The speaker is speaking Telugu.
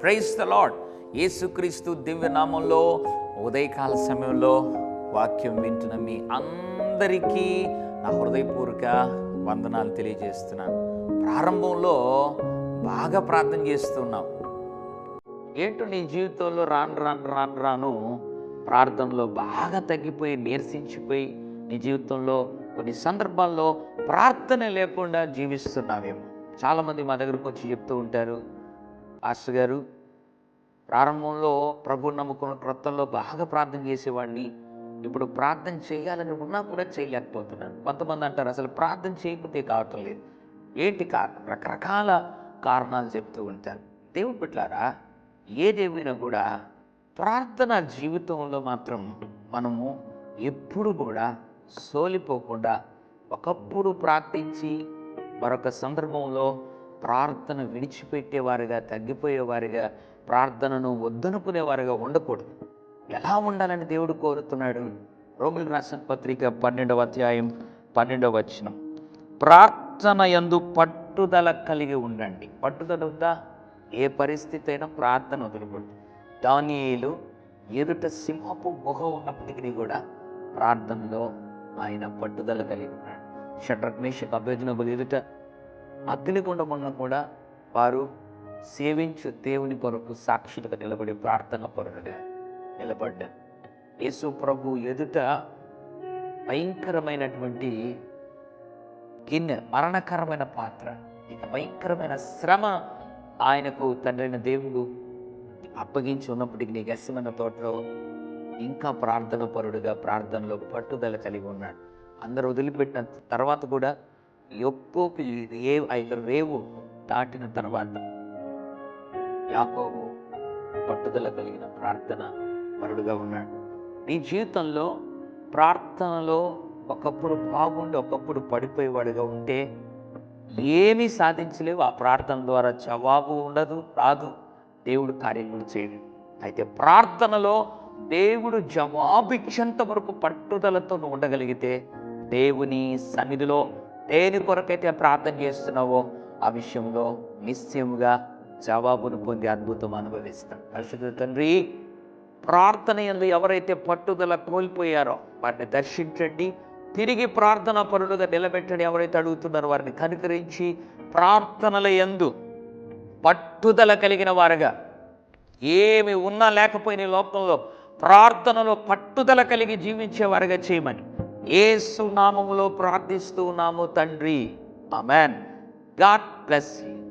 ప్రైజ్ ద లాడ్ యేసుక్రీస్తు దివ్యనామంలో ఉదయకాల సమయంలో వాక్యం వింటున్న మీ అందరికీ నా హృదయపూర్వక వందనాలు తెలియజేస్తున్నాను ప్రారంభంలో బాగా ప్రార్థన చేస్తున్నాం. ఏంటో నీ జీవితంలో రాను రాను రాను రాను ప్రార్థనలో బాగా తగ్గిపోయి నీరసించిపోయి నీ జీవితంలో కొన్ని సందర్భాల్లో ప్రార్థన లేకుండా జీవిస్తున్నావేమో. చాలామంది మా దగ్గరకు వచ్చి చెప్తూ ఉంటారు పాస్టర్ గారు ప్రారంభంలో ప్రభు నమ్ముకున్న క్రొత్తలో బాగా ప్రార్థన చేసేవాడిని. ఇప్పుడు ప్రార్థన చేయాలని ఉన్నా కూడా చేయలేకపోతున్నాను. కొంతమంది అంటారు అసలు ప్రార్థన చేయకపోతే కావటం లేదు. ఏంటి కారణం రకరకాల కారణాలు చెప్తూ ఉంటారు. దేవుడు బిడ్డారా ఏదేమైనా కూడా ప్రార్థన జీవితంలో మాత్రం మనము ఎప్పుడు కూడా సోలిపోకుండా ఒకప్పుడు ప్రార్థించి మరొక సందర్భంలో ప్రార్థన విడిచిపెట్టేవారుగా తగ్గిపోయేవారుగా ప్రార్థనను వద్దనుకునేవారుగా ఉండకూడదు. ఎలా ఉండాలని దేవుడు కోరుతున్నాడు? రోగులు రాసిన పత్రిక పన్నెండవ అధ్యాయం పన్నెండవ వచనం. ప్రార్థన యందు పట్టుదల కలిగి ఉండండి. పట్టుదల ఉందా? ఏ పరిస్థితి అయినా ప్రార్థన వదలకూడదు దానియులు ఎదుట సింహపు ముఖం ఉన్నప్పటికీ కూడా ప్రార్థనలో ఆయన పట్టుదల కలిగి ఉన్నాడు. షట్రగ్నేషక్ అభ్యర్థన ఎదుట అగ్నిగుండం ఉన్న కూడా వారు సేవించు దేవుని కొరకు సాక్షులుగా నిలబడి ప్రార్థన పరుడుగా నిలబడ్డారు. యేసు ప్రభు ఎదుట భయంకరమైనటువంటి గిన్నె మరణకరమైన పాత్ర ఇక భయంకరమైన శ్రమ ఆయనకు తండ్రైన దేవుడు అప్పగించి ఉన్నప్పటికీ నీ గస్యమైన తోటలో ఇంకా ప్రార్థన పరుడుగా ప్రార్థనలో పట్టుదల కలిగి ఉన్నాడు. అందరూ వదిలిపెట్టిన తర్వాత కూడా ఎక్కువ ఏ ఐదు రేవు దాటిన తర్వాత యాకోబు పట్టుదల కలిగిన ప్రార్థన పరుడుగా ఉన్నాడు. నీ జీవితంలో ప్రార్థనలో ఒకప్పుడు బాగుండి ఒకప్పుడు పడిపోయేవాడుగా ఉంటే ఏమీ సాధించలేవు. ఆ ప్రార్థన ద్వారా జవాబు ఉండదు రాదు. దేవుడు కార్యములు చేయడు. అయితే ప్రార్థనలో దేవుడు జవాబిచ్చేంత వరకు పట్టుదలతో ఉండగలిగితే దేవుని సన్నిధిలో దేని కొరకైతే ప్రార్థన చేస్తున్నావో ఆ విషయంలో నిశ్చయముగా జవాబును పొంది అద్భుతం అనుభవిస్తాం పరిశుద్ధ తండ్రి ప్రార్థన ఎందు ఎవరైతే పట్టుదల కోల్పోయారో వారిని దర్శించండి. తిరిగి ప్రార్థన పరులుగా నిలబెట్టండి. ఎవరైతే అడుగుతున్నారో వారిని కనుకరించి ప్రార్థనల ఎందు పట్టుదల కలిగిన వారుగా. ఏమి ఉన్నా లేకపోయిన లోకంలో ప్రార్థనలో పట్టుదల కలిగి జీవించేవారుగా చేయమని ఏసు నామములో ప్రార్థిస్తూ ఉన్నాము తండ్రి. Amen god bless you.